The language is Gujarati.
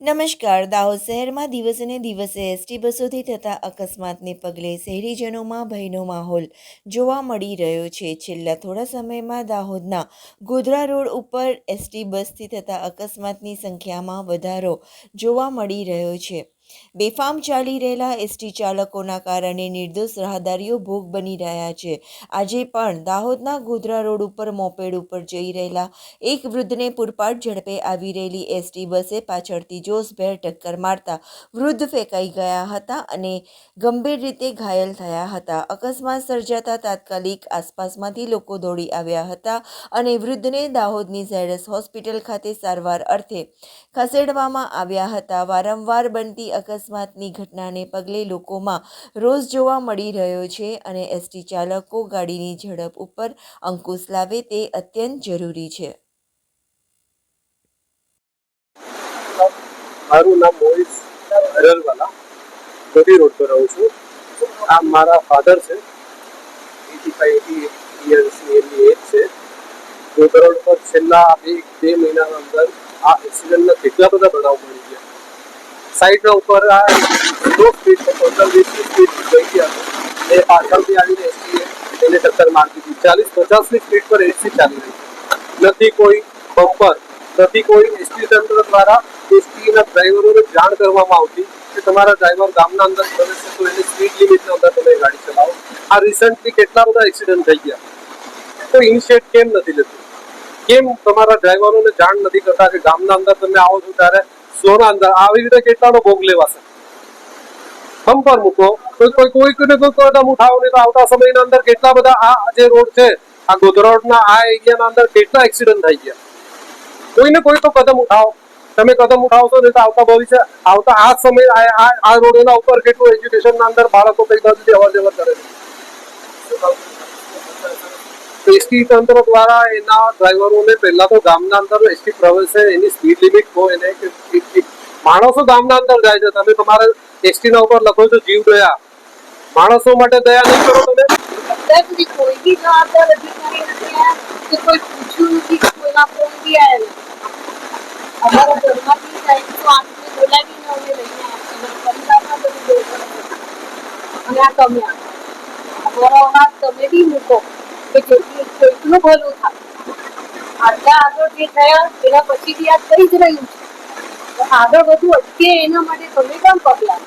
નમસ્કાર. દાહોદ શહેરમાં દિવસેને દિવસે એસટી બસોથી થતા અકસ્માતને પગલે શહેરીજનોમાં ભયનો માહોલ જોવા મળી રહ્યો છે. છેલ્લા થોડા સમયમાં દાહોદના ગોધરા રોડ ઉપર એસટી બસથી થતા અકસ્માતની સંખ્યામાં વધારો જોવા મળી રહ્યો છે. બેફામ ચાલી રહેલા એસટી ચાલકોના કારણે નિર્દોષ રાહદારીઓ ભોગ બની રહ્યા છે. આજે પણ દાહોદના ગોધરા રોડ ઉપર મોપેડ ઉપર જઈ રહેલા એક વૃદ્ધને પૂરપાટ ઝડપે આવી રહેલી એસટી બસે પાછળથી જોશભેર ટક્કર મારતા વૃદ્ધ ફેંકાઈ ગયા હતા અને ગંભીર રીતે ઘાયલ થયા હતા. અકસ્માત સર્જાતા તાત્કાલિક આસપાસમાંથી લોકો દોડી આવ્યા હતા અને વૃદ્ધને દાહોદની ઝેડસ હોસ્પિટલ ખાતે સારવાર અર્થે ખસેડવામાં આવ્યા હતા. વારંવાર બનતી અકસ્માતની ઘટનાને પગલે લોકોમાં રોષ જોવા મળી રહ્યો છે અને એસટી ચાલકો ગાડીની ઝડપ ઉપર અંકુશ લાવે તે અત્યંત જરૂરી છે. મારું નામ મોહિત હરલવાલા. ગોધી રોડ પર રહું છું. આ મારા ફાધર છે. એટી ફાઈવ એટી યર્સની એમની એજ છે. ગોધરા રોડ પર છેલ્લા બે બે મહિનાના અંદર આ એક્સિડન્ટના કેટલા બધા બનાવ મળી ગયા સાઈડના ઉપર આ સ્પીડ પર પંદર વીસની સ્પીડ ગઈ ગયા. એ પાછળથી આવીને એસટીએ એને ટક્કર મારી દીધી. ચાલીસ, પચાસની સ્પીડ પર એસટી ચાલી રહી નથી કોઈ બમ્પર નથી કોઈ એસટી તંત્ર દ્વારા એસટીના ડ્રાઈવરોને જાણ કરવામાં આવતી કે તમારા ડ્રાઈવર ગામના અંદર પ્રવેશે તો એની સ્પીડ લિમિટના અંદર તમે ગાડી ચલાવો. આ રિસન્ટલી કેટલા બધા એક્સિડન્ટ થઈ ગયા. તો ઇનિશિયેટ કેમ નથી લેતું? કેમ તમારા ડ્રાઈવરોને જાણ નથી કરતા કે ગામના અંદર તમે આવો છો ત્યારે સ્લોના અંદર આવી રીતે કેટલાનો ભોગ લેવાશે? બમ્પર મૂકો. તો કોઈ કોઈ કોઈને કોઈ કદમ ઉઠાવો નહીં તો આવતા સમયના અંદર કેટલા બધા આ જે રોડ છે, આ ગોધરોડના આ એરિયાના અંદર કેટલા એક્સિડન્ટ થઈ ગયા? કોઈને કોઈ તો કદમ ઉઠાવો. તમે કદમ ઉઠાવશો નહીં તો આવતા ભવિષ્ય, આવતા આ સમય, આ રોડ એના ઉપર કેટલું એજ્યુકેશનના અંદર બાળકો કઈ બાજુ અવર જવર કરે છે? એસટી તંત્ર દ્વારા એના ડ્રાઈવરોને પહેલા તો ગામના અંદર એસટી પ્રવેશે એની સ્પીડ લિમિટ હોય એને માણસો ગામના અંદર જાય છે. તમે તમારે એસટી ના ઉપર લખો છો જીવ દયા. માણસો માટે દયા નહીં કરો તમે. કોઈ બી જવાબદાર અધિકારી નથી કોઈ પૂછ્યું નથી કોઈના ફોન બી આયા અમારા ઘરમાંથી જાય તો આમને બોલાવીને અમે લઈને આવ્યા છે અમારા પરિવારમાં બધું અને આ તમે અમારો અવાજ તમે બી મૂકો. કે જેથી કોઈકનું ભલું થાય આટલા આગળ જે થયા એના પછી બી આ થઈ જ રહ્યું છે આગળ બધું અટકે એના માટે તમે કેમ પગલાં?